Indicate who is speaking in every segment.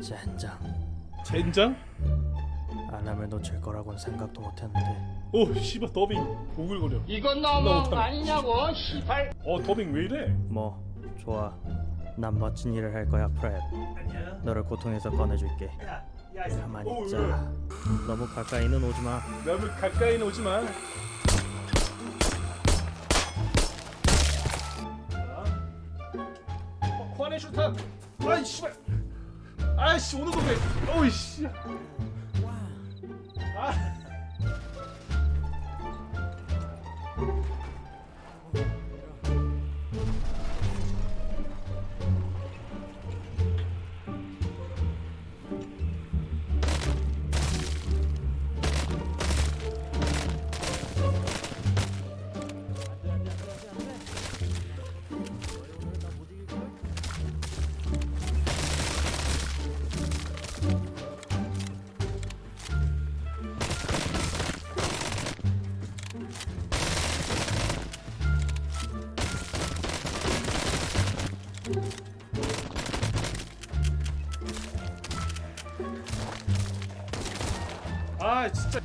Speaker 1: 젠장.
Speaker 2: 젠장?
Speaker 1: 안 하면 놓칠 거라고는 생각도 못했는데.
Speaker 2: 오 씨발 더빙. 오글거려.
Speaker 3: 이건
Speaker 2: 못하네.
Speaker 3: 거 아니냐고 시발.
Speaker 2: 어 더빙 왜 이래?
Speaker 1: 뭐 좋아. 난 멋진 일을 할 거야 프렛. 너를 고통에서 꺼내줄게. 가만히
Speaker 2: 오,
Speaker 1: 있자.
Speaker 2: 왜?
Speaker 1: 너무 가까이는 오지마.
Speaker 2: 너무 가까이는 오지마 어, 코안의 슈타 아이 씨발. 아이씨 오는 건데 어이씨. 아 아 진짜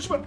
Speaker 2: 씨발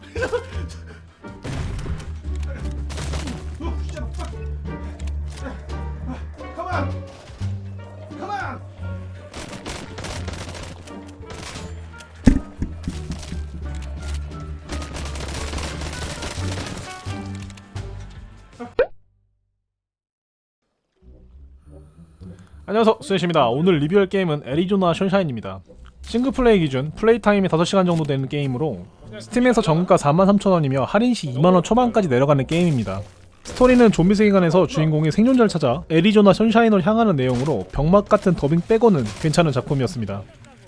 Speaker 2: 안녕하세요. 수현씨입니다. 오늘 리뷰할 게임은 애리조나 션샤인입니다. 싱글플레이 기준 플레이 타임이 5시간 정도 되는 게임으로 스팀에서 정가 43,000원이며 할인 시 2만원 초반까지 내려가는 게임입니다. 스토리는 좀비 세계관에서 주인공이 생존자를 찾아 애리조나 션샤인을 향하는 내용으로 병맛 같은 더빙 빼고는 괜찮은 작품이었습니다.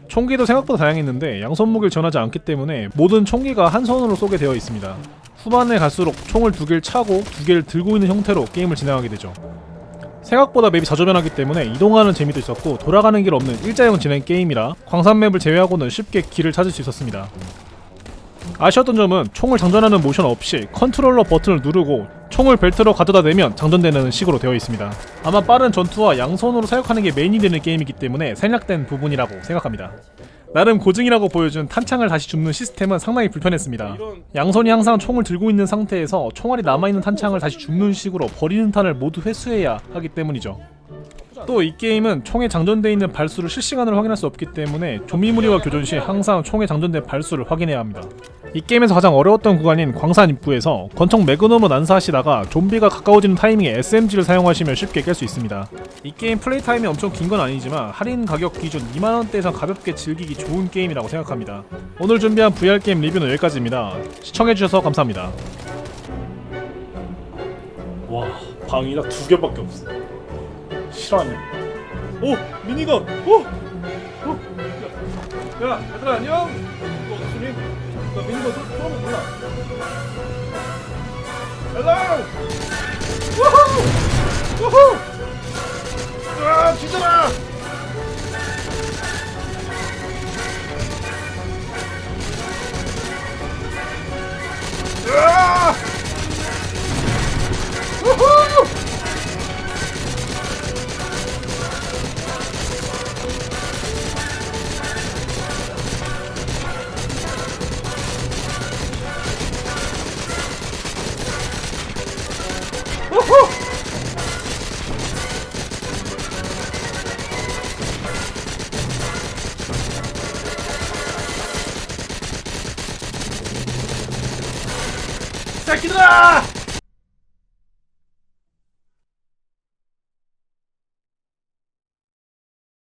Speaker 2: 총기도 생각보다 다양했는데 양손 무기를 전하지 않기 때문에 모든 총기가 한 손으로 쏘게 되어 있습니다. 후반에 갈수록 총을 두 개를 차고 두 개를 들고 있는 형태로 게임을 진행하게 되죠. 생각보다 맵이 자주 변하기 때문에 이동하는 재미도 있었고 돌아가는 길 없는 일자형 진행 게임이라 광산 맵을 제외하고는 쉽게 길을 찾을 수 있었습니다. 아쉬웠던 점은 총을 장전하는 모션 없이 컨트롤러 버튼을 누르고 총을 벨트로 가져다 대면 장전되는 식으로 되어 있습니다. 아마 빠른 전투와 양손으로 사격하는 게 메인이 되는 게임이기 때문에 생략된 부분이라고 생각합니다. 나름 고증이라고 보여준 탄창을 다시 줍는 시스템은 상당히 불편했습니다. 양손이 항상 총을 들고 있는 상태에서 총알이 남아있는 탄창을 다시 줍는 식으로 버리는 탄을 모두 회수해야 하기 때문이죠. 또 이 게임은 총에 장전되어 있는 발수를 실시간으로 확인할 수 없기 때문에 좀비 무리와 교전 시 항상 총에 장전된 발수를 확인해야 합니다. 이 게임에서 가장 어려웠던 구간인 광산 입구에서 권총 매그넘을 난사하시다가 좀비가 가까워지는 타이밍에 SMG를 사용하시면 쉽게 깰 수 있습니다. 이 게임 플레이 타임이 엄청 긴 건 아니지만 할인 가격 기준 2만원대에서 가볍게 즐기기 좋은 게임이라고 생각합니다. 오늘 준비한 VR 게임 리뷰는 여기까지입니다. 시청해주셔서 감사합니다. 와 방이 딱 두 개밖에 없어. 실화냐? 오 미니건. 오. 오. 야, 야 얘들아 안녕. 쏘- 쏘는 거 몰라. 헬로. 우후. 우후. 아 뒤져라. 새끼들아!